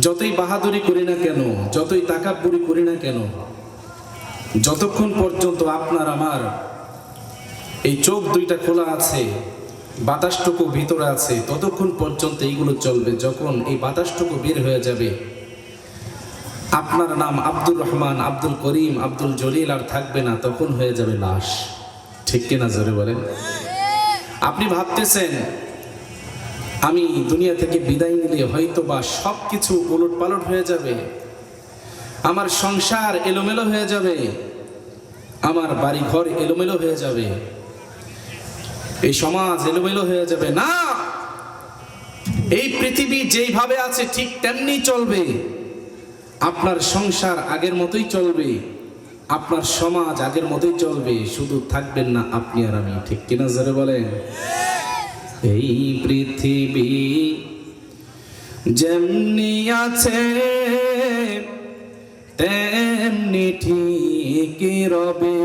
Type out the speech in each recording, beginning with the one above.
যতই বাহাদুরি করি না কেন, যতই তাকাব্বুরি করি না কেন, যতক্ষণ পর্যন্ত আপনার আমার এই চোখ দুইটা খোলা আছে, বাতাসটুকু ভিতরে আছে, ততক্ষণ পর্যন্ত এইগুলো চলবে। যখন এই বাতাসটুকু বের হয়ে যাবে, আপনার নাম আব্দুর রহমান, আব্দুল করিম, আব্দুল জলিল আর থাকবে না, তখন হয়ে যাবে লাশ। ঠিক কিনা জোরে বলেন? আপনি ভাবতেছেন আমি দুনিয়া থেকে বিদায় নিলে হয়তো বা সব কিছু উলট পালট হয়ে যাবে। আমার সংসার এলোমেলো হয়ে যাবে। আমার বাড়ি ঘর এলোমেলো হয়ে যাবে। এই সমাজ এলোমেলো হয়ে যাবে। না! এই পৃথিবী যেইভাবে আছে ঠিক তেমনি চলবে। আপনার সংসার আগের মতোই চলবে। আপনার সমাজ আগের মতোই চলবে। শুধু থাকবেন না আপনি আর আমি। ঠিক কিনা বলেন? এই পৃথিবী যেমনি আছে, তেমনি ঠিক রবে।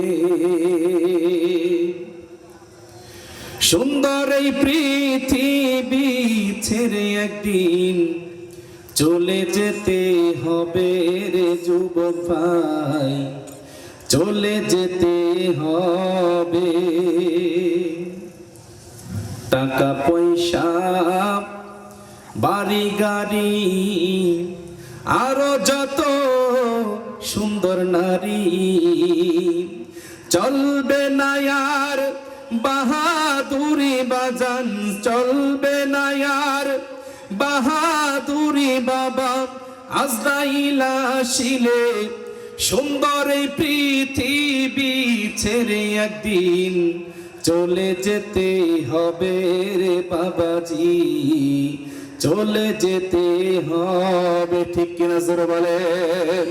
সুন্দর এই পৃথিবী ছেড়ে একদিন চলে যেতে হবে রে যুবক ভাই, চলে যেতে হবে। টাকা পয়সা, বাড়ি, গাড়ি, আরও যত সুন্দর নারী চলবে না আর বাহাদুরি বাজান, চলবে না আর বাহাদুরি বাবা। আজরাইল আসিলে সুন্দর পৃথিবী ছেড়ে একদিন চলে যেতে হবে রে বাবাজি। চলে যেতে হবে, ঠিক কিনা জোরে বলেন।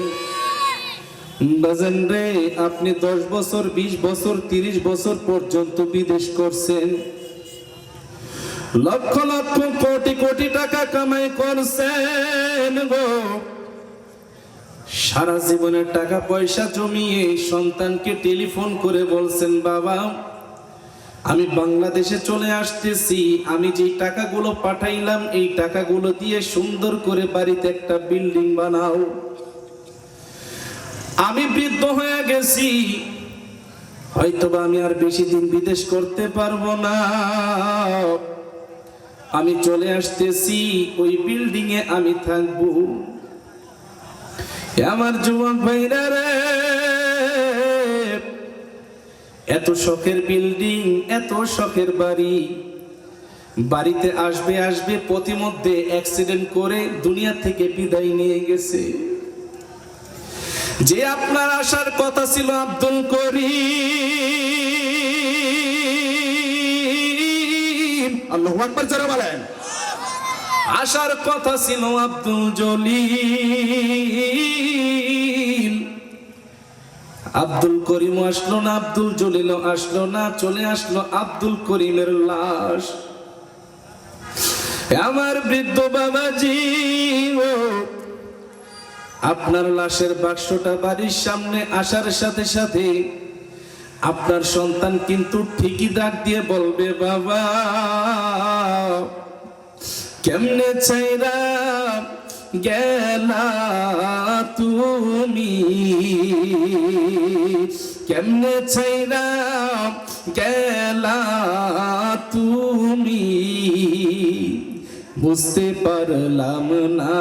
বাজান রে, আপনি দশ বছর, বিশ বছর, তিরিশ বছর পর্যন্ত বিদেশ করছেন। লক্ষ লক্ষ কোটি কোটি টাকা কামাই করছেন গো। সারা জীবনের টাকা পয়সা জমিয়ে সন্তানকে টেলিফোন করে বলছেন, বাবা আমি বাংলাদেশে চলে আসতেছি, আমি যে টাকাগুলো পাঠাইলাম, এই টাকাগুলো দিয়ে সুন্দর করে বাড়িতে একটা বিল্ডিং বানাও। আমি বৃদ্ধ হয়ে গেছি, হয়তোবা আমি আর বেশি দিন বিদেশ করতে পারব না। আমি চলে আসতেছি, ওই বিল্ডিং এ আমি থাকব। আমার যুবক ভাইরা রে এত শখের বিল্ডিং এত শখের বাড়ি। বাড়িতে আসবে আসবে প্রতিমধ্যে অ্যাক্সিডেন্ট করে দুনিয়া থেকে বিদায় নিয়ে গেছে। যে আপনার আসার কথা ছিল আব্দুল করিম। আল্লাহু আকবার যারা বলেন। আসার কথা ছিল আব্দুল জলিল। আব্দুল করিম আসলো না, আব্দুল জলিল আসলো না, চলে আসলো আব্দুল করিমের লাশ। আমার বৃদ্ধ বাবাজি, ও, আপনার লাশের বাক্সটা বাড়ির সামনে আসার সাথে সাথে আপনার সন্তান কিন্তু ঠিকই ডাক দিয়ে বলবে, বাবা, কেমনে চাইরা গেলা তুমি। কেমনে চাইরা গেলা তুমি? বুঝতে পারলাম না।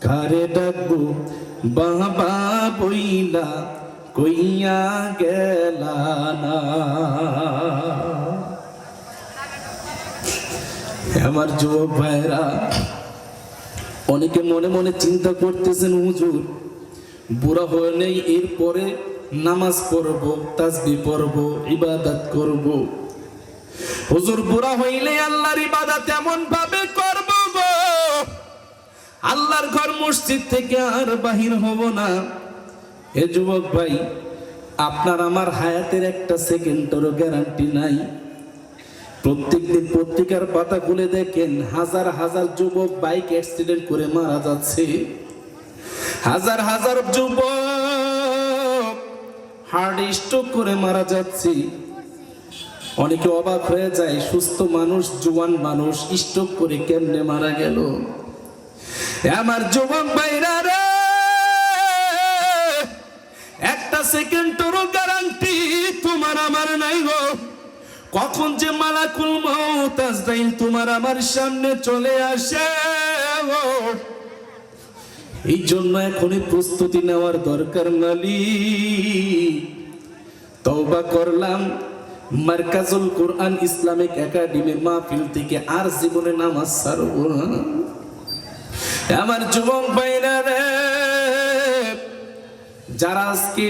কারে ডাকবো? বাবা বইলা কইয়া গেলা না। আমার যুবক ভাইরা অনেকে মনে মনে চিন্তা করতেছেন, হুজুর, বুড়া হয়ে নেই, এরপরে নামাজ পড়ব তাসবি পড়ব, ইবাদত করব। হুজুর, বুড়া হইলে আল্লাহর ইবাদত এমন ভাবে করব গো। আল্লাহর ঘর মসজিদ থেকে আর বাহির হব না। এ যুবক ভাই, আপনার আমার হায়াতের একটা সেকেন্ডেরও গ্যারান্টি নাই। প্রত্যেকদিন পত্রিকার পাতা খুলে দেখেন হাজার হাজার যুবক বাইক অ্যাক্সিডেন্ট করে মারা যাচ্ছে। হাজার হাজার যুবক হার্ট স্ট্রোক করে মারা যাচ্ছে। অনেকে অবাক হয়ে যায়, সুস্থ মানুষ, জোয়ান মানুষ স্ট্রোক করে কেমনে মারা গেল? আমার জোয়ান বাইরা একটা সেকেন্ডেরও কখন যে মালাকুল মউত আজরাইল তোমার আমার সামনে চলে আসে। এই জন্য এখনই প্রস্তুতি নেওয়ার দরকার মালিক। তওবা করলাম। মার্কাজুল কোরআন ইসলামিক একাডেমির মাহফিল থেকে আর জীবনে নামাজ ছাড়ব। আমার যুবক ভাইরা রে, যারা আজকে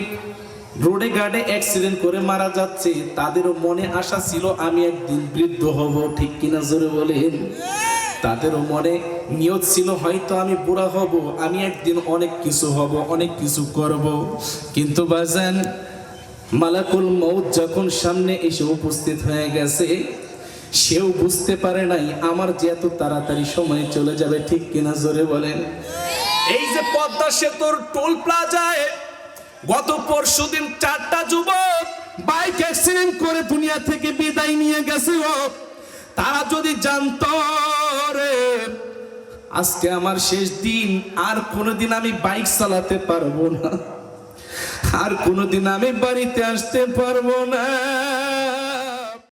রোডে গার্ডে অ্যাক্সিডেন্ট করে মারা যাচ্ছে। তাদেরও মনে আশা ছিল, আমি একদিন বৃদ্ধ হব। ঠিক কিনা জোরে বলেন। তাদেরও মনে নিয়ত ছিল, হয়তো আমি বুড়া হব, আমি একদিন অনেক কিছু হব, অনেক কিছু করব। কিন্তু বাজান, মালাকুল মৌত যখন সামনে এসে উপস্থিত হয়ে গেছে, সেও বুঝতে পারে নাই, আমার যে এত তাড়াতাড়ি সময় চলে যাবে, ঠিক কিনা জোরে বলেন। এই যে পদ্মা সেতুর টোল প্লাজায় গত পরশু দিন চারটা যুবক বাইক অ্যাক্সিডেন্ট করে দুনিয়া থেকে বিদায় নিয়ে গেছে ও তারা যদি জানত রে, আজকে আমার শেষ দিন, আর কোনোদিন আমি বাইক চালাতে পারব না। আর কোনোদিন আমি বাড়িতে আসতে পারব না।